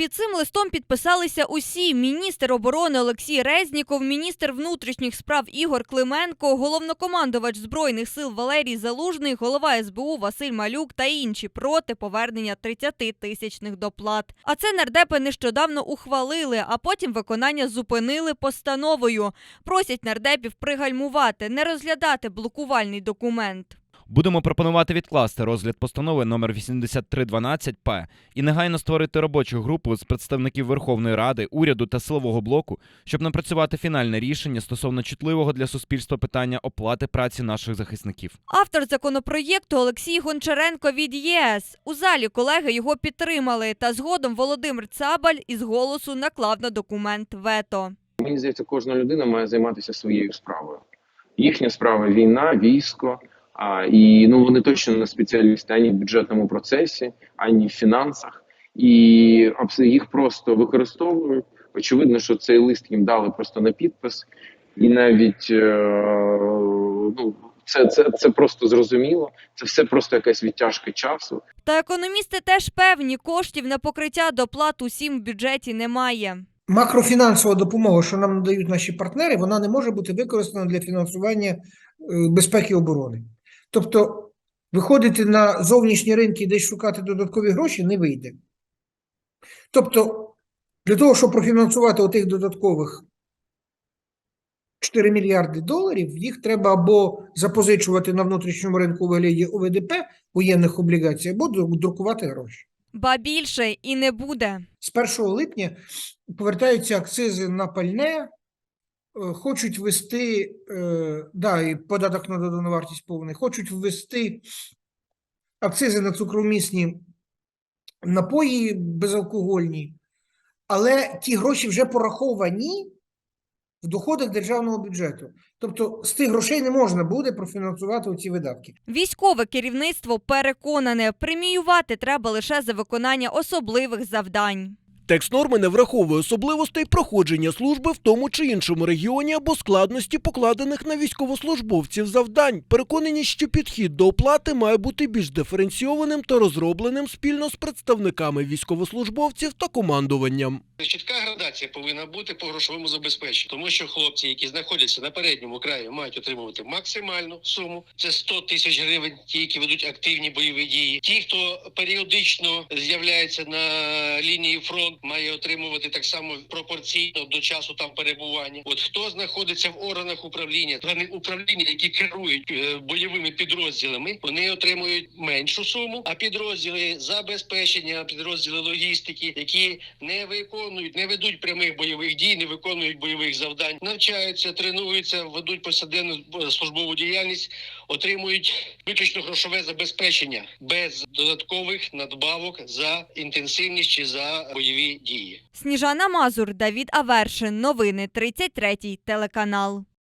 Під цим листом підписалися усі: міністр оборони Олексій Резніков, міністр внутрішніх справ Ігор Клименко, головнокомандувач збройних сил Валерій Залужний, голова СБУ Василь Малюк та інші проти повернення 30 тисячних доплат. А це нардепи нещодавно ухвалили, а потім виконання зупинили постановою. Просять нардепів пригальмувати, не розглядати блокувальний документ. Будемо пропонувати відкласти розгляд постанови номер 8312-П і негайно створити робочу групу з представників Верховної Ради, уряду та силового блоку, щоб напрацювати фінальне рішення стосовно чутливого для суспільства питання оплати праці наших захисників. Автор законопроєкту Олексій Гончаренко від ЄС. У залі колеги його підтримали. Та згодом Володимир Цабаль із голосу наклав на документ вето. Мені здається, кожна людина має займатися своєю справою. Їхня справа війна, військо. А, і ну вони точно не спеціалісти ані в бюджетному процесі, ані в фінансах, і їх просто використовують. Очевидно, що цей лист їм дали просто на підпис, і навіть е, ну це, це, це просто зрозуміло. Це все просто якась відтяжка часу. Та економісти теж певні, коштів на покриття доплат усім в бюджеті немає. Макрофінансова допомога, що нам надають наші партнери, вона не може бути використана для фінансування е, безпеки і оборони. Тобто, виходити на зовнішні ринки і десь шукати додаткові гроші не вийде. Тобто, для того, щоб профінансувати отих додаткових 4 мільярди доларів, їх треба або запозичувати на внутрішньому ринку вигляді ОВДП воєнних облігацій, або друкувати гроші. Ба більше і не буде. З 1 липня повертаються акцизи на пальне, хочуть ввести, е, да, і податок на додану вартість повний, хочуть ввести акцизи на цукромісні напої безалкогольні, але ті гроші вже пораховані в доходах державного бюджету. Тобто з тих грошей не можна буде профінансувати ці видатки. Військове керівництво переконане, преміювати треба лише за виконання особливих завдань. Текст норми не враховує особливостей проходження служби в тому чи іншому регіоні або складності покладених на військовослужбовців завдань. Переконані, що підхід до оплати має бути більш диференційованим та розробленим спільно з представниками військовослужбовців та командуванням. Чітка градація повинна бути по грошовому забезпеченню, тому що хлопці, які знаходяться на передньому краї, мають отримувати максимальну суму. Це 100 тисяч гривень, ті, які ведуть активні бойові дії. Ті, хто періодично з'являється на лінії фронту, має отримувати так само пропорційно до часу там перебування. От хто знаходиться в органах управління, органи управління, які керують е, бойовими підрозділами, вони отримують меншу суму. А підрозділи забезпечення, підрозділи логістики, які не виконують, не ведуть прямих бойових дій, не виконують бойових завдань, навчаються, тренуються, ведуть повсякденну е, службову діяльність, отримують виключно грошове забезпечення без додаткових надбавок за інтенсивність чи за бойові дії. Сніжана Мазур, Давід Авершин. Новини 33 телеканал.